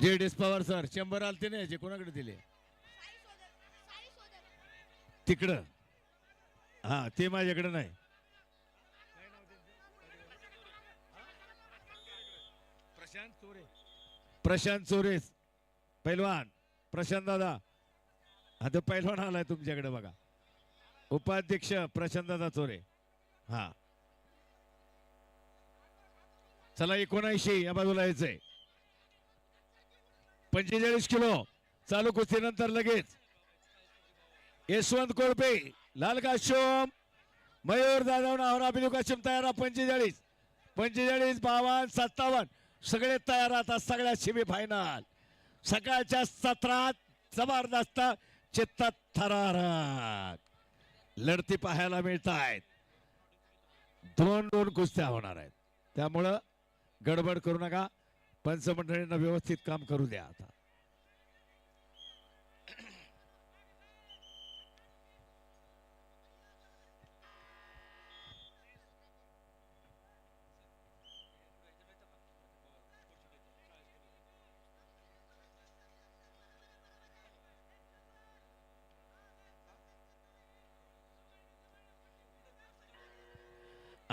जे S Pawar sir शंभर आलते नाही याचे कोणाकडे दिले? तिकडं. हा ते माझ्याकडे नाही. प्रशांत चोरे. प्रशांत चोरे पैलवान. प्रशांत दादा. हा तो पैलवान आलाय तुमच्याकडे बघा. उपाध्यक्ष प्रशांत दादा चोरे. हा. चला एकोणऐंशी या बाजूला यायचंय. पंचेचाळीस किलो. चालू कुस्तीनंतर लगेच. यशवंत कोळपे लाल काश्यम मयूर जाधव नावरा बिलू काश्यम तयार पंचेचाळीस. पंचेचाळीस बावन्न सत्तावन्न. सगळे तयार आता सगळ्या शिमी फायनल सकाळच्या सत्रात जबरदस्त चित्तात थरारक. लढती पाहायला मिळत आहेत दोन दोन कुस्त्या होणार आहेत. त्यामुळं गडबड करू नका. पंचमंडळींना व्यवस्थित काम करू द्या आता.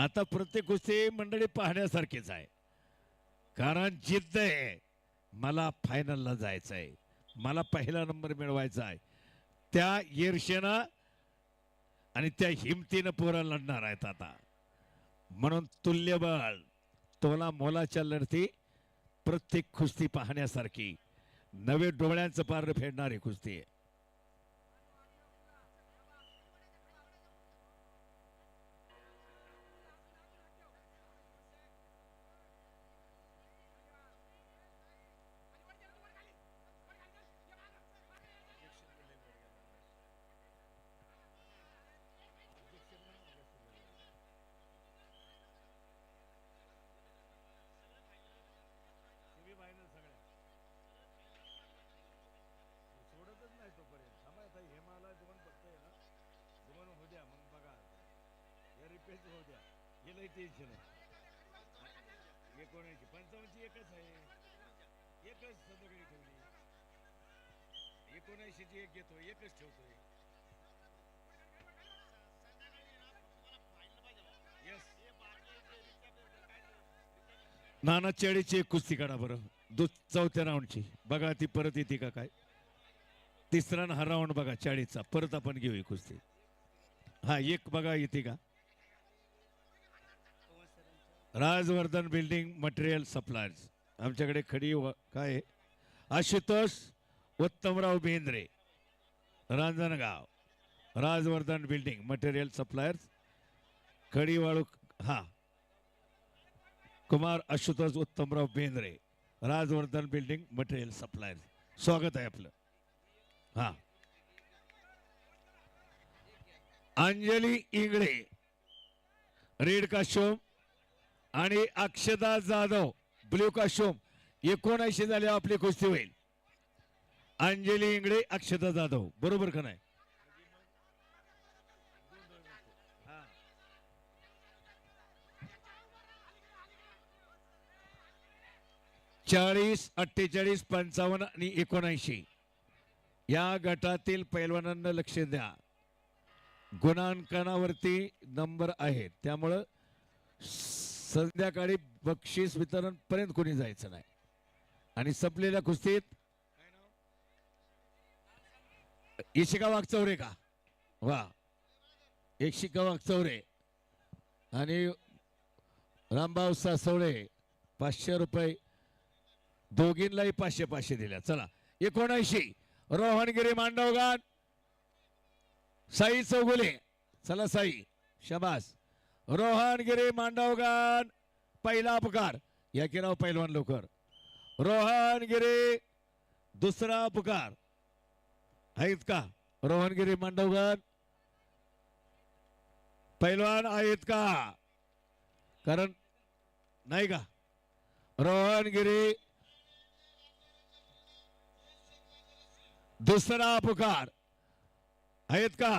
आता प्रत्येक गोष्टी मंडळी पाहण्यासारखीच आहे. कारण जिद्द आहे. मला फायनलला जायचं आहे. मला पहिला नंबर मिळवायचा आहे. त्या ईर्षेनं आणि त्या हिमतीनं पोरं लढणार आहेत आता. म्हणून तुल्यबळ तोला मोलाच्या लढती प्रत्येक कुस्ती पाहण्यासारखी. नवे डोळ्यांचं पार फेडणारी कुस्ती आहे सोडतच नाही तोपर्यंत थांबा आता हे मला दोन बघतोय ना दोन होऊ द्या मग बघा रिपेज होऊ द्या. हे लई टेन्शन आहे. एकोणऐंशी पंचावन्नची एकच आहे. एकच संध्याकाळी ठेवली. एकोणऐंशीची एक घेतो एकच ठेवतोय. नाना चेडीची एक कुस्ती काढा बरं. दु चौथ्या राऊंडची बघा ती परत येते का काय? तिसरा हा राऊंड बघा चाळीसचा. परत आपण घेऊ कुस्ती. हा एक बघा येते का? Rajvardhan building material suppliers. आमच्याकडे खडी व- काय आहे? Ashutosh Uttamrao Bendre Ranjangaon. Rajvardhan building material suppliers. खडी वाळू हा. Kumar Ashutosh Uttamrao Bendre Rajvardhan building material suppliers. स्वागत आहे आपलं. हा. अंजली इंगळे रेड काश्यम आणि अक्षदा जाधव ब्ल्यू काशोम एकोणऐंशी झाले आपली कुस्ती होईल. अंजली इंगळे अक्षदा जाधव बरोबर का नाही? चाळीस अठ्ठेचाळीस पंचावन्न आणि एकोणऐंशी. या गटातील पैलवानांना लक्ष द्या. गुणांकनावरती नंबर आहेत. त्यामुळं संध्याकाळी बक्षीस वितरण पर्यंत कोणी जायचं नाही. आणि संपलेल्या कुस्तीत इशिका वाघचौरे का? वा. एकशिका वाघचौरे आणि रामभाऊ सासवळे पाचशे रुपये. दोघींनाही पाचशे पाचशे दिल्या. चला. एकोणऐंशी. रोहनगिरी मांडवगान. साई चौगुले. चला साई. शबास. रोहनगिरी मांडवगान पहिला पुकार या की पैलवान लवकर. रोहनगिरी दुसरा पुकार आहेत का? रोहनगिरी मांडवगण. पैलवान आहेत का? कारण नाही का? रोहनगिरी दुसरा पुकार आहेत का?